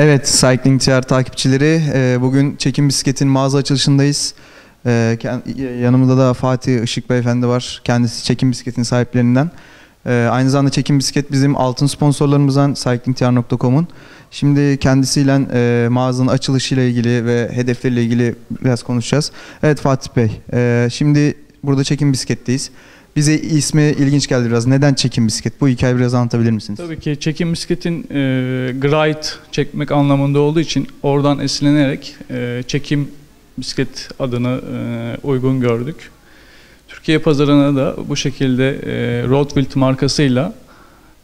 Evet, Cycling TR takipçileri, e, bugün Çekim Bisiklet'in mağaza açılışındayız. E, yanımda da Fatih Işık Beyefendi var. Kendisi Çekim Bisiklet'in sahiplerinden. E, aynı zamanda Çekim Bisiklet bizim altın sponsorlarımızdan cyclingtr.com'un. Şimdi kendisiyle mağazanın açılışıyla ilgili ve hedefleriyle ilgili biraz konuşacağız. Evet Fatih Bey, şimdi burada Çekim Bisiklet'teyiz. Bize ismi ilginç geldi biraz. Neden Çekim Bisiklet? Bu hikayeyi biraz anlatabilir misiniz? Tabii ki çekim bisikletin e, glide çekmek anlamında olduğu için oradan esinlenerek e, çekim bisiklet adını e, uygun gördük. Türkiye pazarına da bu şekilde e, Roadwilt markasıyla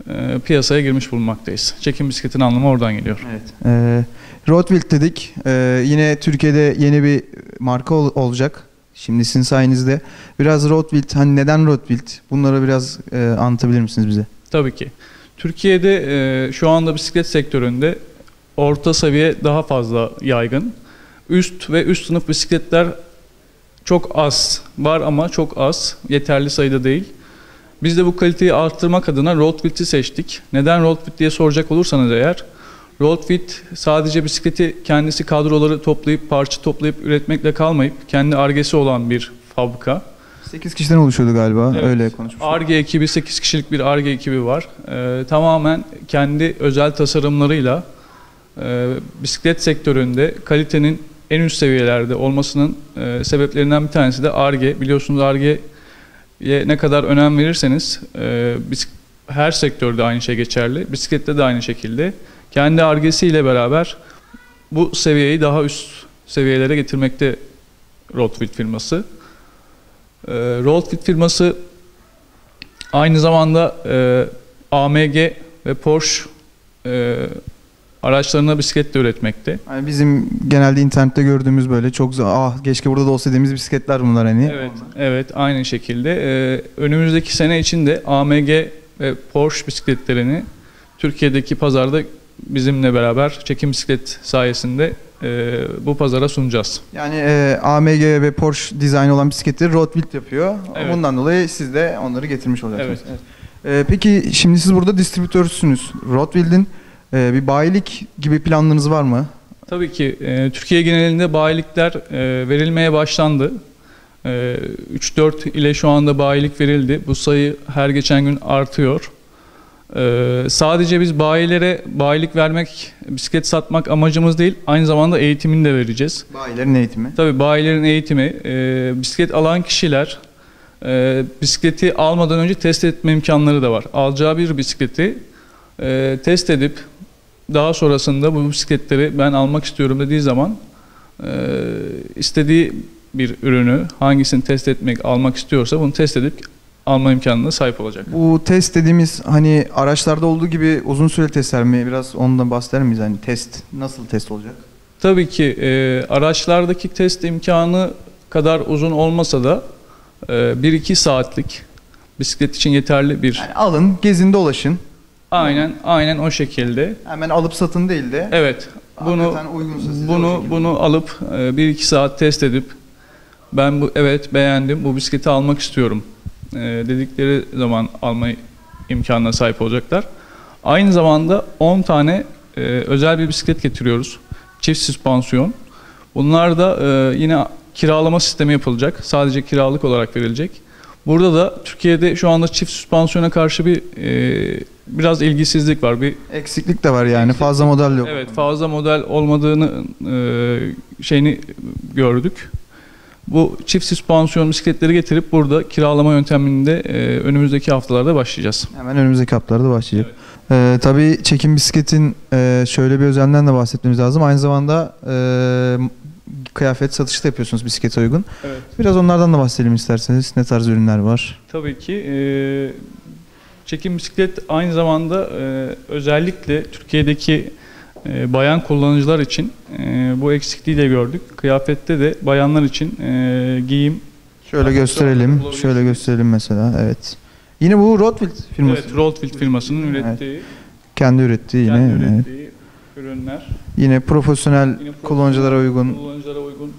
e, piyasaya girmiş bulunmaktayız. Çekim bisikletin anlamı oradan geliyor. Evet. Ee, Roadwilt dedik. Ee, yine Türkiye'de yeni bir marka ol- olacak. Şimdi sizin sayenizde. Biraz Roadwilt, hani neden Roadwilt? Bunları biraz e, anlatabilir misiniz bize? Tabii ki. Türkiye'de e, şu anda bisiklet sektöründe orta seviye daha fazla yaygın. Üst ve üst sınıf bisikletler çok az var ama çok az. Yeterli sayıda değil. Biz de bu kaliteyi arttırmak adına Roadwilt'i seçtik. Neden Roadwilt diye soracak olursanız eğer, Roadwilt sadece bisikleti kendisi kadroları toplayıp, parça toplayıp üretmekle kalmayıp kendi argesi olan bir fabrika. 8 kişiden oluşuyordu galiba. Evet. Öyle konuşmuştuk. ARGE ekibi 8 kişilik bir ARGE ekibi var. Ee, tamamen kendi özel tasarımlarıyla e, bisiklet sektöründe kalitenin en üst seviyelerde olmasının e, sebeplerinden bir tanesi de ARGE. Biliyorsunuz ARGE'ye ne kadar önem verirseniz e, her sektörde aynı şey geçerli. Bisiklette de aynı şekilde. Kendi ARGE'siyle beraber bu seviyeyi daha üst seviyelere getirmekte Roadwilt firması. E, Roadfit firması aynı zamanda e, AMG ve Porsche e, araçlarına bisiklet de üretmekte. Yani bizim genelde internette gördüğümüz böyle çok ah keşke burada da olsa dediğimiz bisikletler bunlar hani. Evet, evet aynı şekilde. E, önümüzdeki sene için de AMG ve Porsche bisikletlerini Türkiye'deki pazarda bizimle beraber çekim bisiklet sayesinde e, bu pazara sunacağız. Yani e, AMG ve Porsche dizaynı olan bisikletleri Roadwilt yapıyor. Evet. Bundan dolayı siz de onları getirmiş olacaksınız. Evet. Ee, peki şimdi siz burada distribütörsünüz. Roadwilt'in e, bir bayilik gibi planlarınız var mı? Tabii ki e, Türkiye genelinde bayilikler e, verilmeye başlandı. E, 3-4 ile şu anda bayilik verildi. Bu sayı her geçen gün artıyor. E, sadece biz bayilere bayilik vermek, bisiklet satmak amacımız değil, aynı zamanda eğitimini de vereceğiz. Bayilerin eğitimi. Tabii bayilerin eğitimi, e, bisiklet alan kişiler e, bisikleti almadan önce test etme imkanları da var. Alacağı bir bisikleti e, test edip daha sonrasında bu bisikletleri ben almak istiyorum dediği zaman e, istediği bir ürünü hangisini test etmek, almak istiyorsa bunu test edip alma imkanına sahip olacak. Bu test dediğimiz hani araçlarda olduğu gibi uzun süreli testler mi? Biraz ondan bahseder miyiz? Hani test nasıl test olacak? Tabii ki e, araçlardaki test imkanı kadar uzun olmasa da e, 1-2 saatlik bisiklet için yeterli bir Yani alın, gezin, dolaşın. Aynen, aynen o şekilde. Hemen alıp satın değil de Evet. Bunu bunu bunu alıp 1-2 saat test edip ben bu evet beğendim bu bisikleti almak istiyorum e, dedikleri zaman alma imkanına sahip olacaklar. Aynı zamanda 10 tane e, özel bir bisiklet getiriyoruz. Çift süspansiyon. Bunlar da e, yine kiralama sistemi yapılacak. Sadece kiralık olarak verilecek. Burada da Türkiye'de şu anda çift süspansiyona karşı bir e, biraz ilgisizlik var. Bir eksiklik de var yani. Fazla model yok. Evet fazla model olmadığını e, şeyini gördük. Bu çift süspansiyon bisikletleri getirip burada kiralama yönteminde e, önümüzdeki haftalarda başlayacağız. Hemen önümüzdeki haftalarda başlayacak. Ee, tabii çekim bisikletin e, şöyle bir özelliğinden de bahsetmemiz lazım. Aynı zamanda e, kıyafet satışı da yapıyorsunuz bisiklete uygun. Evet. Biraz onlardan da bahsedelim isterseniz. Ne tarz ürünler var? Tabii ki e, çekim bisiklet aynı zamanda e, özellikle Türkiye'deki e, bayan kullanıcılar için e, bu eksikliği de gördük. Kıyafette de bayanlar için e, giyim Şöyle gösterelim. Şöyle gösterelim mesela. Evet. Yine bu Rottweiler firması. Evet, Roadwilt firmasının Evet. ürettiği, Kendi ürettiği yine. kendi evet. ürettiği ürünler. Yine profesyonel Yine profesyonel kullanıcılara uygun kullanıcılara uygun.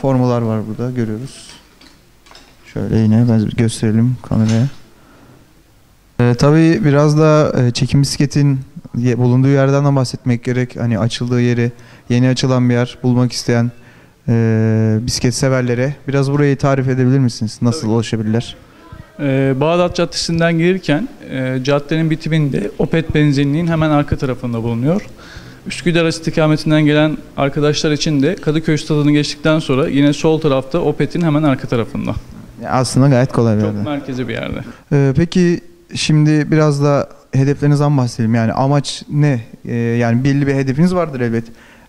formular var burada görüyoruz. Şöyle yine ben gösterelim kameraya. Ee, tabii biraz da çekim bisikletin bulunduğu yerden de bahsetmek gerek. Hani açıldığı yeri, yeni açılan bir yer bulmak isteyen e, bisiklet severlere biraz burayı tarif edebilir misiniz? Nasıl Tabii. ulaşabilirler? Ee, Bağdat Caddesi'nden gelirken e, caddenin bitiminde Opet benzinliğin hemen arka tarafında bulunuyor. Üsküdar istikametinden gelen arkadaşlar için de Kadıköy stadını geçtikten sonra yine sol tarafta Opet'in hemen arka tarafında. Ya Aslında gayet kolay bir Çok yerde. merkezi bir yerde. Ee, peki şimdi biraz da hedeflerinizden bahsedelim. Yani amaç ne? Ee, yani belli bir hedefiniz vardır elbet.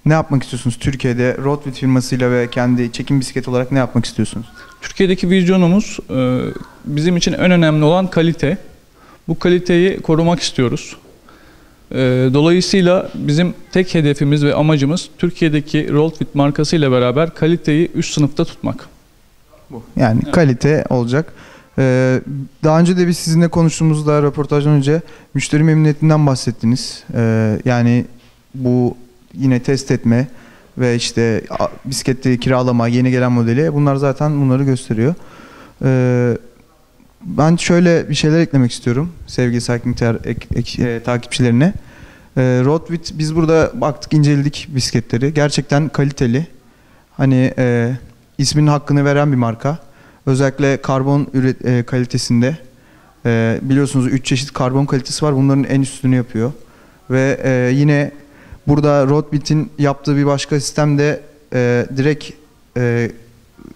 Ne yapmak istiyorsunuz Türkiye'de Roadwit firmasıyla ve kendi çekim bisiklet olarak ne yapmak istiyorsunuz? Türkiye'deki vizyonumuz e, bizim için en önemli olan kalite. Bu kaliteyi korumak istiyoruz. E, Dolayısıyla bizim tek hedefimiz ve amacımız Türkiye'deki Rollfit markasıyla beraber kaliteyi üst sınıfta tutmak. Yani Evet. kalite olacak. Ee, daha önce de biz sizinle konuştuğumuzda röportajdan önce müşteri memnuniyetinden bahsettiniz. Ee, yani bu yine test etme ve işte bisikleti kiralama, yeni gelen modeli bunlar zaten bunları gösteriyor. Ee, ben şöyle bir şeyler eklemek istiyorum sevgili Cycling ek- ek- e, takipçilerine. Ee, Roadwit biz burada baktık inceledik bisikletleri. Gerçekten kaliteli. Hani e, isminin hakkını veren bir marka. Özellikle karbon üret e, kalitesinde e, biliyorsunuz 3 çeşit karbon kalitesi var. Bunların en üstünü yapıyor. Ve e, yine burada Roadbit'in yaptığı bir başka sistem de e, direkt e,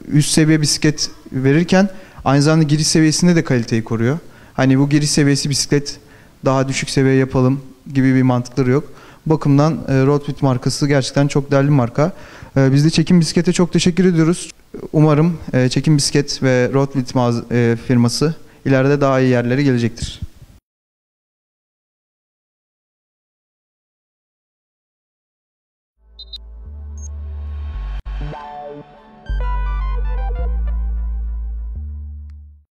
üst seviye bisiklet verirken aynı zamanda giriş seviyesinde de kaliteyi koruyor. Hani bu giriş seviyesi bisiklet daha düşük seviye yapalım gibi bir mantıkları yok. Bakımdan e, Roadbit markası gerçekten çok değerli marka. E, biz de Çekim Bisiklet'e çok teşekkür ediyoruz. Umarım e, Çekim Bisiklet ve mağaz- e, firması ileride daha iyi yerlere gelecektir.